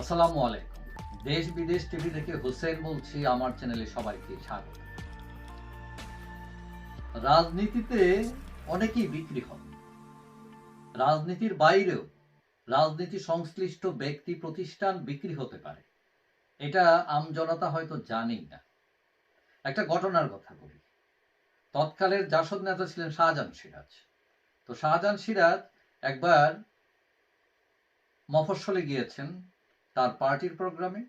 আসসালামু আলাইকুম। দেশ বিদেশ টিভি থেকে হোসেন বলছি, আমার চ্যানেলে সবাইকে স্বাগত। রাজনীতিতে অনেকেই বিক্রি হন। রাজনীতির বাইরেও রাজনীতি সংশ্লিষ্ট ব্যক্তি প্রতিষ্ঠান বিক্রি হতে পারে। এটা আমজনতা হয়তো জানেই না। একটা ঘটনার কথা বলি। তৎকালের জাসদ নেতা ছিলেন শাহজাহান সিরাজ। তো শাহজাহান সিরাজ একবার মফস্বলে গিয়েছেন। তার পার্টির প্রোগ্রামে।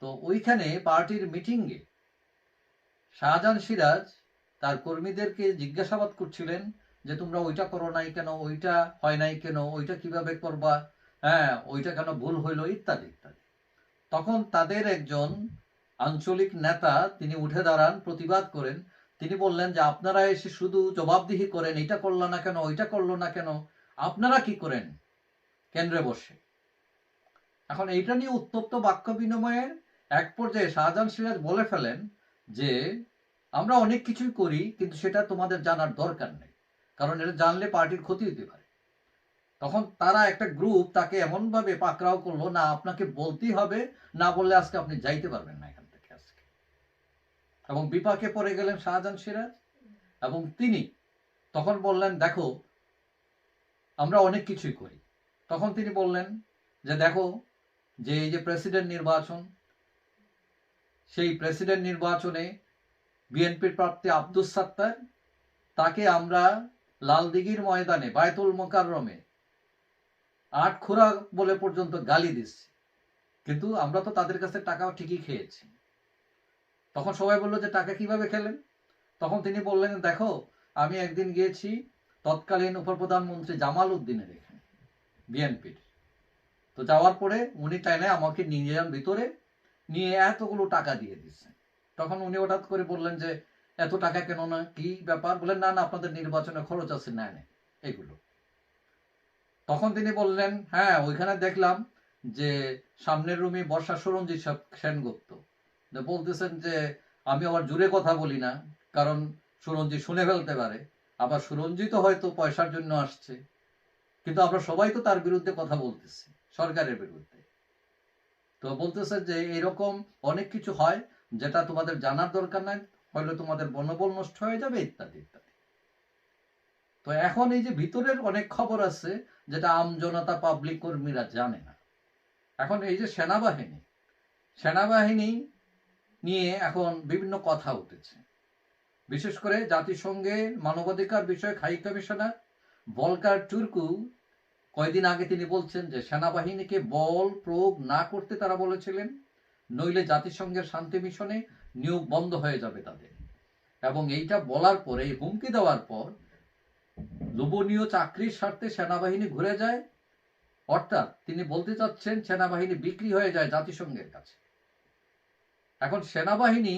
তো ওইখানে পার্টির মিটিংয়ে শাহজাহান সিরাজ তার কর্মীদেরকে জিজ্ঞাসাবাদ করছিলেন যে, তোমরা ওইটা করো নাই কেন? ওইটা হয় নাই কেন? ওইটা কীভাবে করবা? হ্যাঁ ওইটা কেন ভুল হইল? ইত্যাদি ইত্যাদি। তখন তাদের একজন আঞ্চলিক নেতা তিনি উঠে দাঁড়ান, প্রতিবাদ করেন। তিনি বললেন যে, আপনারা এসে শুধু জবাবদিহি করেন এটা করল না কেন? ওইটা করল না কেন? আপনারা কি করেন? কেন্দ্রে বসে। এখন এইটা নিয়ে উত্তপ্ত বাক্য বিনিময়ের এক পর্যায়ে শাহজাহান সিরাজ বলে ফেলেন যে, আমরা অনেক কিছুই করি, কিন্তু সেটা তোমাদের জানার দরকার নেই। কারণ এটা জানলে পার্টির ক্ষতি হতে পারে। তখন তারা একটা গ্রুপ তাকে এমনভাবে পাকড়াও করল, না, আপনাকে বলতেই হবে, না বললে আজকে আপনি যাইতে পারবেন না এখান থেকে আজকে। এবং বিপাকে পড়ে গেলেন শাহজাহান সিরাজ এবং তিনি তখন বললেন, দেখো, আমরা অনেক কিছুই করি। তখন তিনি বললেন যে, দেখো যে এই যে প্রেসিডেন্ট নির্বাচন, সেই প্রেসিডেন্ট নির্বাচনে বিএনপির প্রাপ্তি আব্দুস সাত্তার, তাকে আমরা লালদিঘির ময়দানে, বায়তুল মোকাররমে আট খোরা বলে পর্যন্ত গালি দিচ্ছি। কিন্তু আমরা তো তাদের কাছে টাকাও ঠিকই খেয়েছি। তখন সবাই বলল যে, টাকা কীভাবে খেলেন? তখন তিনি বললেন, দেখো, আমি একদিন গিয়েছি তৎকালীন উপপ্রধানমন্ত্রী জামাল উদ্দিনের এখানে বিএনপির। তো যাওয়ার পরে উনি টাইনে আমাকে নিয়ে যান ভিতরে, নিয়ে এতগুলো টাকা দিয়ে দিচ্ছে তখন উনি হঠাৎ করে বললেন যে, এত টাকা কেন না? কি ব্যাপার? বললেন, না না, আপনাদের নির্বাচনে খরচ আছে না এগুলো। তখন তিনি বললেন হ্যাঁ ওইখানে দেখলাম যে সামনের রুমে বর্ষা সুরঞ্জিত সেনগুপ্ত। বলতেছেন যে, আমি আবার জুড়ে কথা বলি না, কারণ সুরঞ্জিত শুনে ফেলতে পারে। আবার সুরঞ্জিত হয়তো পয়সার জন্য আসছে। কিন্তু আমরা সবাই তো তার বিরুদ্ধে কথা বলতেছি। সরকারের বিরুদ্ধে। তো বলতেছে যে এরকম অনেক কিছু হয় যেটা তোমাদের জানার দরকার নাই হয়তো তোমাদের বনবল নষ্ট হয়ে যাবে, ইত্যাদি ইত্যাদি। তো এখন এই যে ভিতরের অনেক খবর আছে যেটা আমজনতা পাবলিক কর্মীরা জানে না। এখন এই যে সেনাবাহিনী সেনাবাহিনী নিয়ে এখন বিভিন্ন কথা উঠেছে। বিশেষ করে জাতিসংঘের মানবাধিকার বিষয়ক হাই কমিশনার বলকার টুর্কু কয়দিন আগে তিনি বলছেন যে সেনাবাহিনীকে বল, প্রয়োগ না করতে তারা বলেছিলেন, নইলে জাতিসংঘের শান্তি মিশনে নিয়োগ বন্ধ হয়ে যাবে তাদের। এবং এইটা বলার পরে, এই হুমকি দেওয়ার পর লোভনীয় চাকরির স্বার্থে সেনাবাহিনী ঘুরে যায়। অর্থাৎ তিনি বলতে চাচ্ছেন সেনাবাহিনী বিক্রি হয়ে যায় জাতিসংঘের কাছে। এখন সেনাবাহিনী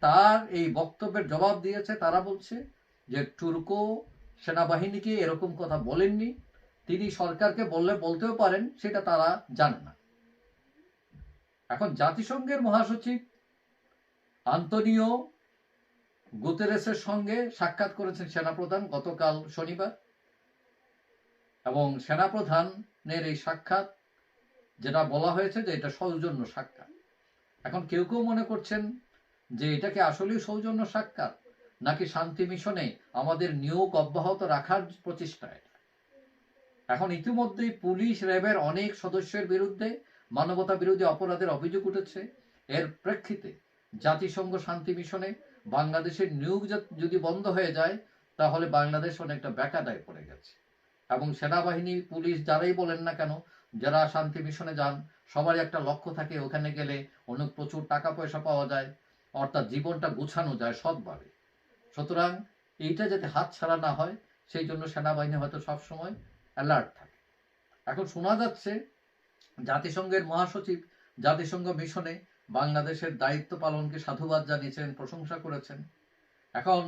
তার এই বক্তব্যের জবাব দিয়েছে। তারা বলছে যে টুর্কো সেনাবাহিনীকে এরকম কথা বলেননি। তিনি সরকারকে বললে, বলতেও পারেন, সেটা তারা জানে না। এখন জাতিসংঘের মহাসচিব আন্তনিও গুতেরেসের সঙ্গে সাক্ষাৎ করেছেন সেনাপ্রধান গতকাল শনিবার, এবং সেনাপ্রধানের এই সাক্ষাৎ, যেটা বলা হয়েছে যে এটা সৌজন্য সাক্ষাৎ। এখন কেউ কেউ মনে করছেন যে এটাকে আসলেই সৌজন্য সাক্ষাৎ, নাকি শান্তি মিশনে আমাদের নিয়োগ অব্যাহত রাখার প্রচেষ্টা এটা এখন ইতিমধ্যেই পুলিশ, র্যাবের অনেক সদস্যের বিরুদ্ধে মানবতা বিরোধী অপরাধের অভিযোগ উঠেছে। এর প্রেক্ষিতে জাতিসংঘ শান্তি মিশনে বাংলাদেশের নিয়োগ যদি বন্ধ হয়ে যায়, তাহলে বাংলাদেশ অনেকটা বেকাদায় পড়ে গেছে। এবং সেনাবাহিনী, পুলিশ যারাই বলেন না কেন, যারা শান্তি মিশনে যান, সবারই একটা লক্ষ্য থাকে, ওখানে গেলে অনেক প্রচুর টাকা পয়সা পাওয়া যায়, অর্থাৎ জীবনটা গুছানো যায় সৎভাবে সুতরাং এইটা যাতে হাত ছাড়া না হয়, সেই জন্য সেনাবাহিনী হয়তো সবসময় অ্যালার্ট থাকে। এখন শোনা যাচ্ছে জাতিসংঘের মহাসচিব জাতিসংঘ মিশনে বাংলাদেশের দায়িত্ব পালনকে সাধুবাদ জানিয়েছেন, প্রশংসা করেছেন। এখন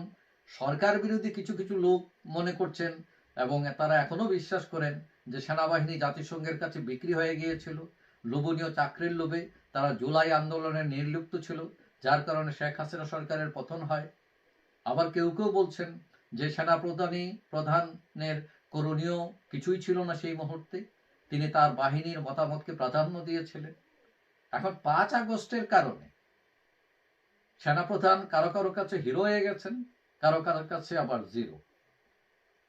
সরকার বিরোধী কিছু কিছু লোক মনে করছেন এবং তারা এখনও বিশ্বাস করেন যে সেনাবাহিনী জাতিসংঘের কাছে বিক্রি হয়ে গিয়েছিল। লোভনীয় চাকরির লোভে তারা জুলাই আন্দোলনে নির্লিপ্ত ছিল, যার কারণে শেখ হাসিনা সরকারের পতন হয়। আবার কেউ কেউ বলছেন যে সেনা প্রধানই প্রধানের করণীয় কিছুই ছিল না সেই মুহূর্তে। তিনি তার বাহিনীর মতামতকে প্রাধান্য দিয়েছিলেন। এখন পাঁচ আগস্টের কারণে সেনাপ্রধান কারও কারও কাছে হিরো হয়ে গেছেন, কারও কারও কাছে আবার জিরো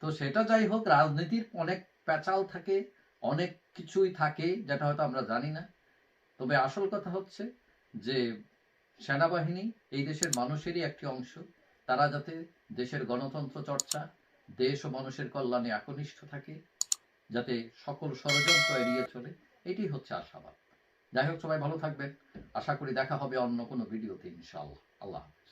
তো সেটা যাই হোক, রাজনীতির অনেক প্যাচাল থাকে, অনেক কিছুই থাকে, যেটা হয়তো আমরা জানি না। তবে আসল কথা হচ্ছে যে সেনাবাহিনী এই দেশের মানুষেরই একটি অংশ। তারা যাতে দেশের গণতন্ত্র চর্চা দেশ ও মানুষের কল্যাণে একনিষ্ঠ থাকে, যাতে সকল ষড়যন্ত্র এড়িয়ে চলে এটি হচ্ছে আশাবাদ। যাই হোক, সবাই ভালো থাকবেন। আশা করি দেখা হবে অন্য কোনো ভিডিওতে ইনশাআল্লাহ। আল্লাহ হাফেজ।